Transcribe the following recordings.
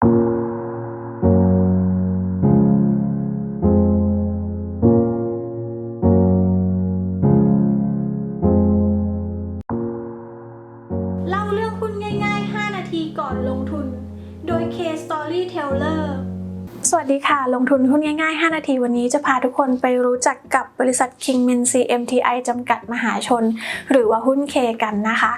เล่าเรื่องหุ้นง่ายๆ 5 นาทีก่อนลงทุน โดย K Storyteller สวัสดีค่ะ ลงทุนหุ้นง่ายๆ 5 นาทีวันนี้จะพาทุกคนไปรู้จักกับบริษัท Kingman CMTI จำกัดมหาชน หรือว่าหุ้น K กันนะคะ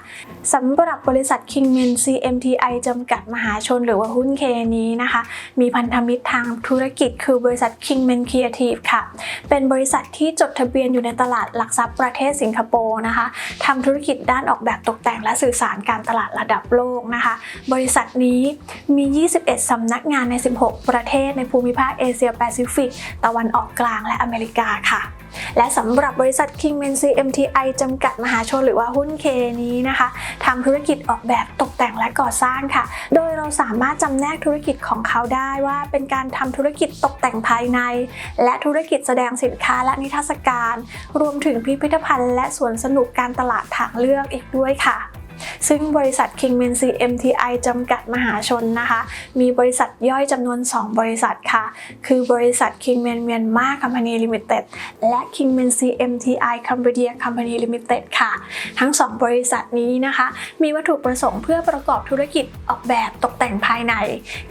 สำหรับบริษัท Kingman CMTI จำกัดมหาชน หรือว่าหุ้น K นี้นะคะ มีพันธมิตรทางธุรกิจคือบริษัท Kingman Creative ค่ะ เป็นบริษัทที่จดทะเบียนอยู่ในตลาดหลักทรัพย์ประเทศสิงคโปร์นะคะทำธุรกิจด้านออกแบบตกแต่งและสื่อสารการตลาดระดับโลกนะคะ บริษัทนี้มี 21สำนักงานใน 16 ประเทศในภูมิภาคเอเชียแปซิฟิก ตะวันออกกลางและอเมริกาค่ะ และสำหรับบริษัท Kingman CMTI จำกัดมหาชนหรือว่าหุ้น K นี้นะคะทำธุรกิจออกแบบตกแต่งและก่อสร้างค่ะ โดยเราสามารถจำแนกธุรกิจของเขาได้ว่า เป็นการทำธุรกิจตกแต่งภายใน และธุรกิจแสดงสินค้าและนิทรรศการ รวมถึงพิพิธภัณฑ์และสวนสนุกการตลาดทางเลือกอีกด้วยค่ะ ซึ่งบริษัท Kingman CMTI จำกัดมหาชนนะคะ มีบริษัทย่อยจำนวน 2 บริษัทค่ะ คือบริษัท Kingman Myanmar Company Limited และ Kingman CMTI Cambodia Company Limited ค่ะ ทั้ง 2 บริษัทนี้นะคะ มีวัตถุประสงค์เพื่อประกอบธุรกิจออกแบบตกแต่งภายใน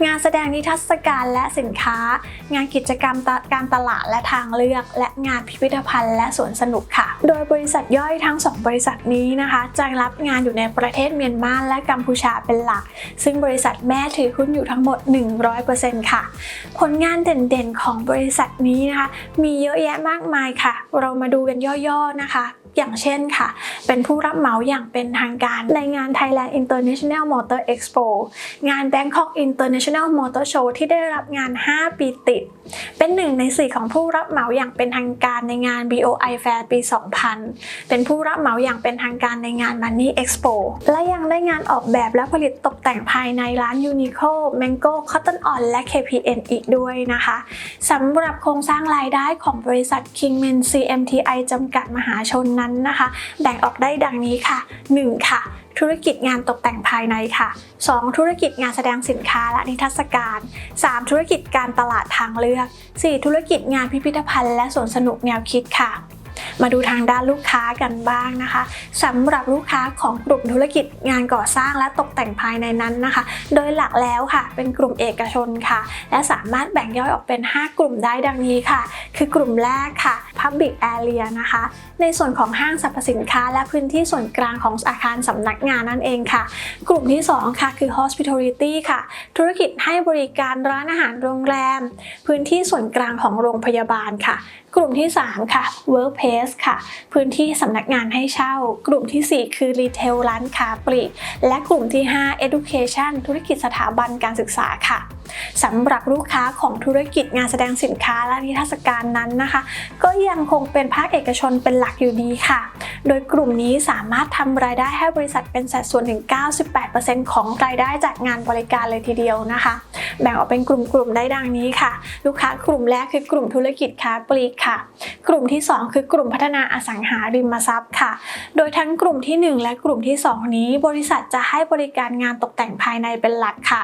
งานแสดงนิทรรศการและสินค้า งานกิจกรรมการตลาดและทางเลือก และงานพิพิธภัณฑ์และสวนสนุกค่ะ โดยบริษัทย่อยทั้ง 2 บริษัทนี้นะคะจะรับงานอยู่ในประประเทศเมียนมาและกัมพูชาเป็นหลัก ซึ่งบริษัทแม่ถือหุ้นอยู่ทั้งหมด 100%ค่ะ ผลงานเด่นๆของบริษัทนี้นะคะ มีเยอะแยะมากมายค่ะ เรามาดูกันย่อๆนะคะ อย่างเช่นค่ะ เป็นผู้รับเหมาอย่างเป็นทางการในงาน Thailand International Motor Expo งาน Bangkok International Motor Show ที่ได้รับงาน 5 ปีติด เป็นหนึ่งใน 4 ของผู้รับเหมาอย่างเป็นทางการในงาน BOI Fair ปี 2000 เป็นผู้รับเหมาอย่างเป็นทางการในงาน Money Expo และยังได้งานออกแบบและผลิตตกแต่งภายในร้าน Uniqlo Mango Cotton On และ KPN อีกด้วยนะคะสำหรับโครงสร้างรายได้ของบริษัท Kingman CMTI จำกัดมหาชนนั้นนะคะ แบ่งออกได้ดังนี้ค่ะ 1. ค่ะ ธุรกิจงานตกแต่งภายในค่ะ 2. ธุรกิจงานแสดงสินค้าและนิทรรศการ 3. ธุรกิจการตลาดทางเลือก 4. ธุรกิจงานพิพิธภัณฑ์และสวนสนุกแนวคิดค่ะมาดูทางด้านลูกค้ากันบ้างนะคะสำหรับลูกค้าของกลุ่มธุรกิจงานก่อสร้างและตกแต่งภายในนั้นนะคะ โดยหลักแล้วค่ะ เป็นกลุ่มเอกชนค่ะ และสามารถแบ่งย่อยออกเป็น 5 กลุ่มได้ดังนี้ค่ะ คือกลุ่มแรกค่ะ Public Area นะคะ ในส่วนของห้างสรรพสินค้า และพื้นที่ส่วนกลางของอาคารสำนักงานนั่นเองค่ะ กลุ่มที่ 2 ค่ะ คือ Hospitality ค่ะ ธุรกิจให้บริการร้านอาหารโรงแรม พื้นที่ส่วนกลางของโรงพยาบาลค่ะ กลุ่มที่ 3 ค่ะ Workplace ค่ะ พื้นที่สำนักงานให้เช่า กลุ่มทีสี่ 4 คือ Retail ร้านค้าปลีก และกลุ่มที่ 5 Education ธุรกิจสถาบันการศึกษาค่ะสำหรับลูกค้าของธุรกิจงานแสดงสินค้าและนิทรรศการนั้นนะคะ ก็ยังคงเป็นภาคเอกชนเป็นหลักอยู่ดีค่ะ โดยกลุ่มนี้สามารถทำรายได้ให้บริษัทเป็นสัดส่วนถึง 98%ของรายได้จากงานบริการเลยทีเดียวนะคะ แบ่งออกเป็นกลุ่มๆได้ดังนี้ค่ะ ลูกค้ากลุ่มแรกคือกลุ่มธุรกิจค้าปลีกค่ะ กลุ่มที่ 2 คือกลุ่มพัฒนาอสังหาริมทรัพย์ค่ะ โดยทั้งกลุ่มที่ 1 และกลุ่มที่ 2 นี้ บริษัทจะให้บริการงานตกแต่งภายในเป็นหลักค่ะ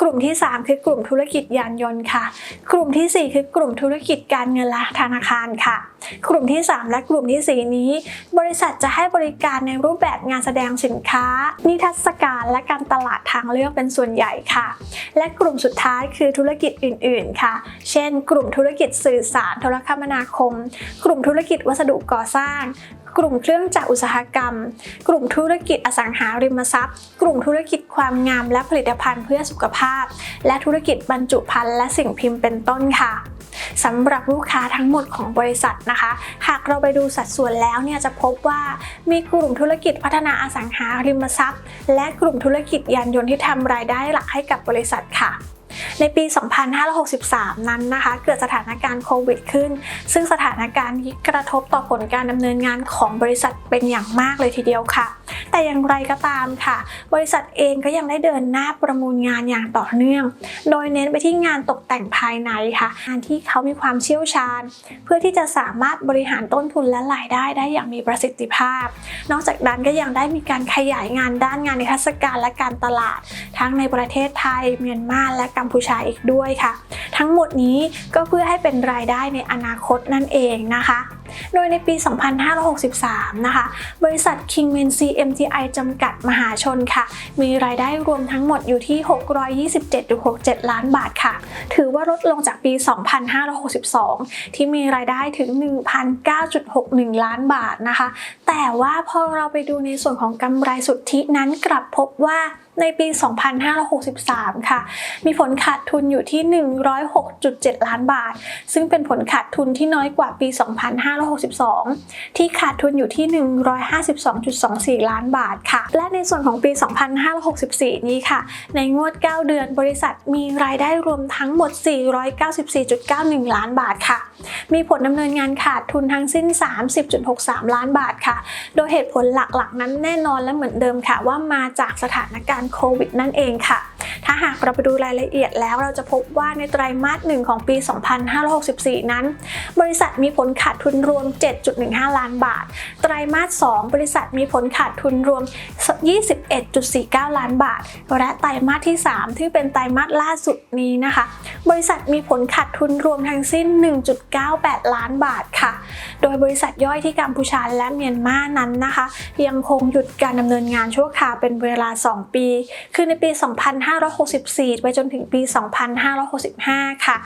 กลุ่มที่ 3 คือกลุ่มธุรกิจยานยนต์ค่ะ กลุ่มทีสี่4 คือกลุ่มธุรกิจการเงินและธนาคารค่ะ กลุ่มที่ 3 และกลุ่มที่ 4 นี้ บริษัทจะให้บริการในรูปแบบงานแสดงสินค้า นิทรรศการและการตลาดทางเลือกเป็นส่วนใหญ่ค่ะ และกลุ่มสุดท้ายคือธุรกิจอื่น ๆ ค่ะ เช่น กลุ่มธุรกิจสื่อสารโทรคมนาคม กลุ่มธุรกิจวัสดุก่อสร้าง กลุ่มเครื่องจักรอุตสาหกรรม กลุ่มธุรกิจอสังหาริมทรัพย์ กลุ่มธุรกิจความงามและผลิตภัณฑ์เพื่อสุขภาพ และธุรกิจบรรจุภัณฑ์และสิ่งพิมพ์เป็นต้นค่ะสำหรับลูกค้าทั้งหมดของบริษัทนะคะ หากเราไปดูสัดส่วนแล้วเนี่ยจะพบว่ามีกลุ่มธุรกิจพัฒนาอสังหาริมทรัพย์ และกลุ่มธุรกิจยานยนต์ที่ทำรายได้หลักให้กับบริษัทค่ะ ในปี 2563 นั้นนะคะ เกิดสถานการณ์โควิดขึ้น ซึ่งสถานการณ์นี้กระทบต่อผลการดำเนินงานของบริษัทเป็นอย่างมากเลยทีเดียวค่ะแต่แต่อย่างไรก็ตามค่ะ บริษัทเองก็ยังได้เดินหน้าประมูลงานอย่างต่อเนื่อง โดยเน้นไปที่งานตกแต่งภายในค่ะงานที่เขามีความเชี่ยวชาญ เพื่อที่จะสามารถบริหารต้นทุนและรายได้ได้อย่างมีประสิทธิภาพ นอกจากนั้นก็ยังได้มีการขยายงานด้านงานนิทรรศการและการตลาด ทั้งในประเทศไทย เมียนมาและกัมพูชาอีกด้วยค่ะ ทั้งหมดนี้ก็เพื่อให้เป็นรายได้ในอนาคตนั่นเองนะคะ โดยในปี 2563 นะคะ บริษัท Kingman CMTI จำกัดมหาชนค่ะ มีรายได้รวมทั้งหมดอยู่ที่ 627.67 ล้านบาทค่ะ ถือว่าลดลงจากปี 2562 ที่มีรายได้ถึง 1,009.61 ล้านบาทนะคะ แต่ว่าพอเราไปดูในส่วนของกำไรสุทธินั้นกลับพบว่า ในปี 2563 ค่ะ มีผลขาดทุนอยู่ที่ 106.7 ล้านบาท ซึ่งเป็นผลขาดทุนที่น้อยกว่าปี 2562 ที่ขาดทุนอยู่ที่ 152.24 ล้านบาทค่ะ และในส่วนของปี 2564 นี้ค่ะ ในงวด 9 เดือนบริษัทมีรายได้รวมทั้งหมด 494.91 ล้านบาทค่ะ มีผลดำเนินงานขาดทุนทั้งสิ้น 30.63 ล้านบาทค่ะ โดยเหตุผลหลักๆ นั้นแน่นอนและเหมือนเดิมค่ะว่ามาจากสถานการณ์โควิดนั่นเองค่ะถ้าหากเราไปดูรายละเอียดแล้วเราจะพบว่าในไตรมาสหนึ่งของปี 2564 นั้น บริษัทมีผลขาดทุนรวม 7.15 ล้านบาท ไตรมาส 2 บริษัทมีผลขาดทุนรวม 21.49 ล้านบาท และไตรมาสที่ 3 ที่เป็นไตรมาสล่าสุดนี้นะคะ บริษัทมีผลขาดทุนรวมทั้งสิ้น 1.98 ล้านบาทค่ะ โดยบริษัทย่อยที่กัมพูชาและเมียนมานั้นนะคะ ยังคงหยุดการดำเนินงานชั่วคราวเป็นเวลา 2 ปี คือในปี 2 2564 ไปจนถึงปี 2565 ค่ะ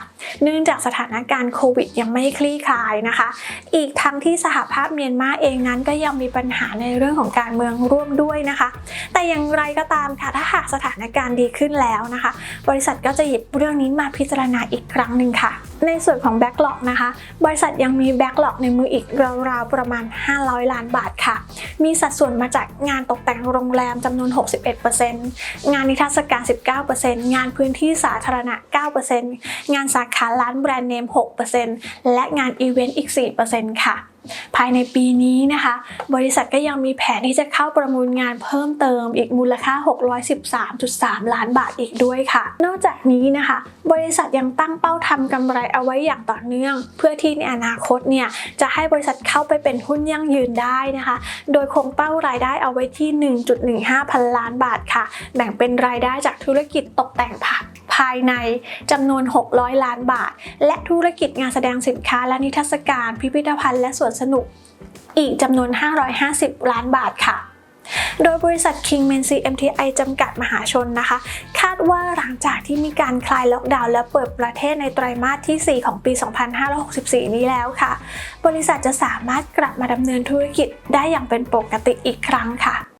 เนื่องจากสถานการณ์โควิดยังไม่คลี่คลายนะคะ อีกทั้งที่สหภาพเมียนมาเองนั้นก็ยังมีปัญหาในเรื่องของการเมืองร่วมด้วยนะคะ แต่อย่างไรก็ตามค่ะ ถ้าหากสถานการณ์ดีขึ้นแล้วนะคะ บริษัทก็จะหยิบเรื่องนี้มาพิจารณาอีกครั้งหนึ่งค่ะ ในส่วนของแบ็กหลอกนะคะ บริษัทยังมีแบ็กหลอกในมืออีกราวๆประมาณ 500 ล้านบาทค่ะ มีสัดส่วนมาจากงานตกแต่งโรงแรมจำนวน 61%งานนิทรรศการ 19%งานพื้นที่สาธารณะ 9%งานสาขาร้านแบรนด์เนม 6%และงานอีเวนต์อีก 4%ค่ะ ภายในปีนี้นะคะ บริษัทก็ยังมีแผนที่จะเข้าประมูลงานเพิ่มเติมอีกมูลค่า 613.3 ล้านบาทอีกด้วยค่ะ นอกจากนี้นะคะ บริษัทยังตั้งเป้าทำกำไรเอาไว้อย่างต่อเนื่อง เพื่อที่ในอนาคตเนี่ยจะให้บริษัทเข้าไปเป็นหุ้นยั่งยืนได้นะคะ โดยคงเป้ารายได้เอาไว้ที่ 1.15 พันล้านบาทค่ะ แบ่งเป็นรายได้จากธุรกิจตกแต่งผัก ภายในจำนวน 600 ล้านบาท และธุรกิจงานแสดงสินค้าและนิทรรศการ พิพิธภัณฑ์และสวนสนุกอีกจำนวน 550 ล้านบาทค่ะโดยบริษัท Kingman CMTI จำกัดมหาชนนะคะ คาดว่าหลังจากที่มีการคลายล็อกดาวน์และเปิดประเทศในไตรมาสที่ 4 ของปี 2564 นี้แล้วค่ะ บริษัทจะสามารถกลับมาดำเนินธุรกิจได้อย่างเป็นปกติอีกครั้งค่ะ